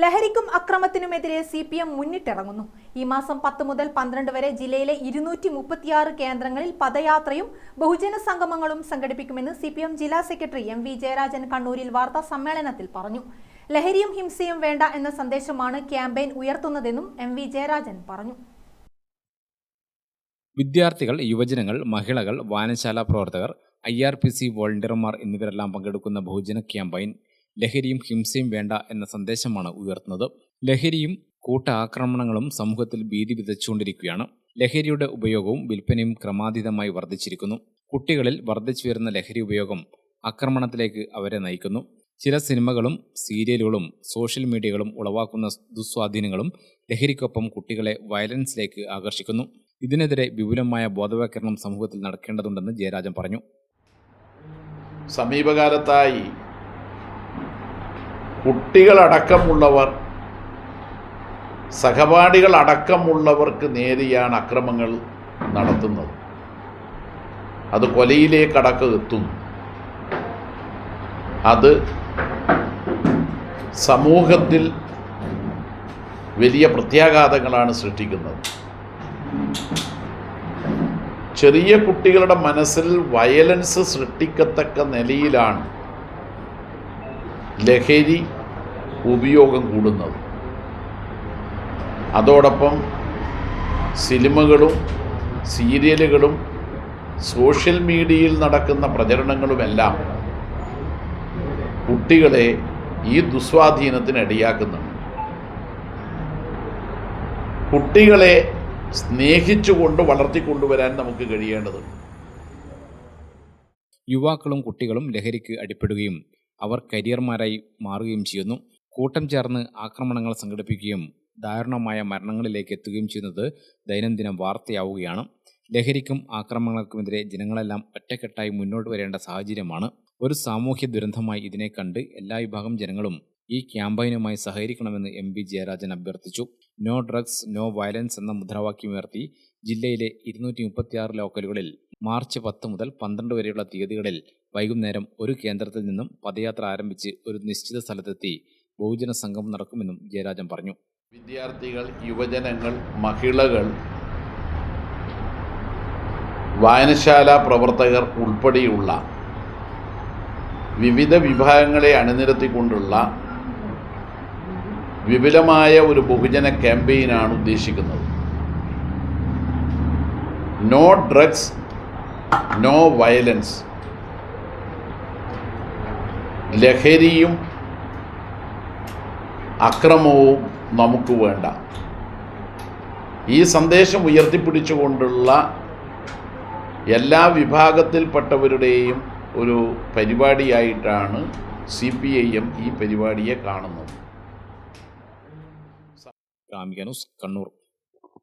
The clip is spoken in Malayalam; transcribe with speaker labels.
Speaker 1: ലഹരിക്കും അക്രമത്തിനുമെതിരെ സി പി എം മുന്നിട്ടിറങ്ങുന്നു. ഈ മാസം പത്ത് മുതൽ പന്ത്രണ്ട് വരെ ജില്ലയിലെ ഇരുന്നൂറ്റി മുപ്പത്തിയാറ് കേന്ദ്രങ്ങളിൽ പദയാത്രയും ബഹുജന സംഗമങ്ങളും സംഘടിപ്പിക്കുമെന്ന് സി പി എം ജില്ലാ സെക്രട്ടറി എം വി ജയരാജൻ കണ്ണൂരിൽ വാർത്താ സമ്മേളനത്തിൽ പറഞ്ഞു. ലഹരിയും ഹിംസയും വേണ്ട എന്ന സന്ദേശമാണ് ക്യാമ്പയിൻ ഉയർത്തുന്നതെന്നും എം വി ജയരാജൻ പറഞ്ഞു.
Speaker 2: വിദ്യാർത്ഥികൾ യുവജനങ്ങൾ മഹിളകൾ വായനശാല പ്രവർത്തകർ ഐ ആർ പി സി വോളണ്ടിയർമാർ എന്നിവരെല്ലാം പങ്കെടുക്കുന്ന ബഹുജന ക്യാമ്പയിൻ ലഹരിയും ഹിംസയും വേണ്ട എന്ന സന്ദേശമാണ് ഉയർത്തുന്നത്. ലഹരിയും കൂട്ടാക്രമണങ്ങളും സമൂഹത്തിൽ ഭീതി വിതച്ചുകൊണ്ടിരിക്കുകയാണ്. ലഹരിയുടെ ഉപയോഗവും വിൽപ്പനയും ക്രമാതീതമായി വർദ്ധിച്ചിരിക്കുന്നു. കുട്ടികളിൽ വർദ്ധിച്ചു വരുന്ന ലഹരി ഉപയോഗം ആക്രമണത്തിലേക്ക് അവരെ നയിക്കുന്നു. ചില സിനിമകളും സീരിയലുകളും സോഷ്യൽ മീഡിയകളും ഉളവാക്കുന്ന ദുസ്വാധീനങ്ങളും ലഹരിക്കൊപ്പം കുട്ടികളെ വയലൻസിലേക്ക് ആകർഷിക്കുന്നു. ഇതിനെതിരെ വിപുലമായ ബോധവൽക്കരണം സമൂഹത്തിൽ നടക്കേണ്ടതുണ്ടെന്ന് ജയരാജൻ പറഞ്ഞു.
Speaker 3: സമീപകാലത്തായി കുട്ടികളടക്കമുള്ളവർ സഹപാഠികളടക്കമുള്ളവർക്ക് നേരെയാണ് അക്രമങ്ങൾ നടത്തുന്നത്. അത് കൊലയിലേക്കടക്ക എത്തുന്നു. അത് സമൂഹത്തിൽ വലിയ പ്രത്യാഘാതങ്ങളാണ് സൃഷ്ടിക്കുന്നത്. ചെറിയ കുട്ടികളുടെ മനസ്സിൽ വയലൻസ് സൃഷ്ടിക്കത്തക്ക നിലയിലാണ് ലഹരി ഉപയോഗം കൂടുന്നത്. അതോടൊപ്പം സിനിമകളും സീരിയലുകളും സോഷ്യൽ മീഡിയയിൽ നടക്കുന്ന പ്രചരണങ്ങളുമെല്ലാം കുട്ടികളെ ഈ ദുസ്വാധീനത്തിന് ഇടയാക്കുന്നുണ്ട്. കുട്ടികളെ സ്നേഹിച്ചുകൊണ്ട് വളർത്തിക്കൊണ്ടുവരാൻ നമുക്ക് കഴിയേണ്ടതുണ്ട്.
Speaker 2: യുവാക്കളും കുട്ടികളും ലഹരിക്ക് അടിപ്പെടുകയും അവർ കരിയർമാരായി മാറുകയും ചെയ്യുന്നു. കൂട്ടം ചേർന്ന് ആക്രമണങ്ങൾ സംഘടിപ്പിക്കുകയും ദാരുണമായ മരണങ്ങളിലേക്ക് എത്തുകയും ചെയ്യുന്നത് ദൈനംദിനം വാർത്തയാവുകയാണ്. ലഹരിക്കും ആക്രമണങ്ങൾക്കുമെതിരെ ജനങ്ങളെല്ലാം ഒറ്റക്കെട്ടായി മുന്നോട്ട് വരേണ്ട സാഹചര്യമാണ്. ഒരു സാമൂഹ്യ ദുരന്തമായി ഇതിനെ കണ്ട് എല്ലാ വിഭാഗം ജനങ്ങളും ഈ ക്യാമ്പയിനുമായി സഹകരിക്കണമെന്ന് എം പി ജയരാജൻ അഭ്യർത്ഥിച്ചു. നോ ഡ്രഗ്സ് നോ വയലൻസ് എന്ന മുദ്രാവാക്യം ഉയർത്തി ജില്ലയിലെ ഇരുന്നൂറ്റി മുപ്പത്തിയാറ് ലോക്കലുകളിൽ മാർച്ച് പത്ത് മുതൽ പന്ത്രണ്ട് വരെയുള്ള തീയതികളിൽ വൈകുന്നേരം ഒരു കേന്ദ്രത്തിൽ നിന്നും പദയാത്ര ആരംഭിച്ച് ഒരു നിശ്ചിത സ്ഥലത്തെത്തി ബഹുജന സംഘം നടക്കുമെന്നും ജയരാജൻ പറഞ്ഞു.
Speaker 3: വിദ്യാർത്ഥികൾ യുവജനങ്ങൾ മഹിളകൾ വായനശാല പ്രവർത്തകർ ഉൾപ്പെടെയുള്ള വിവിധ വിഭാഗങ്ങളെ അണിനിരത്തിക്കൊണ്ടുള്ള വിപുലമായ ഒരു ബഹുജന ക്യാമ്പയിനാണ് ഉദ്ദേശിക്കുന്നത്. No drugs no violence. ലഹരിയും അക്രമവും നമുക്ക് വേണ്ട. ഈ സന്ദേശം ഉയർത്തിപ്പിടിച്ചുകൊണ്ടുള്ള എല്ലാ വിഭാഗത്തിൽപ്പെട്ടവരുടെയും ഒരു പരിപാടിയായിട്ടാണ് സി പി ഐ എം ഈ പരിപാടിയെ കാണുന്നത്.
Speaker 2: കണ്ണൂർ.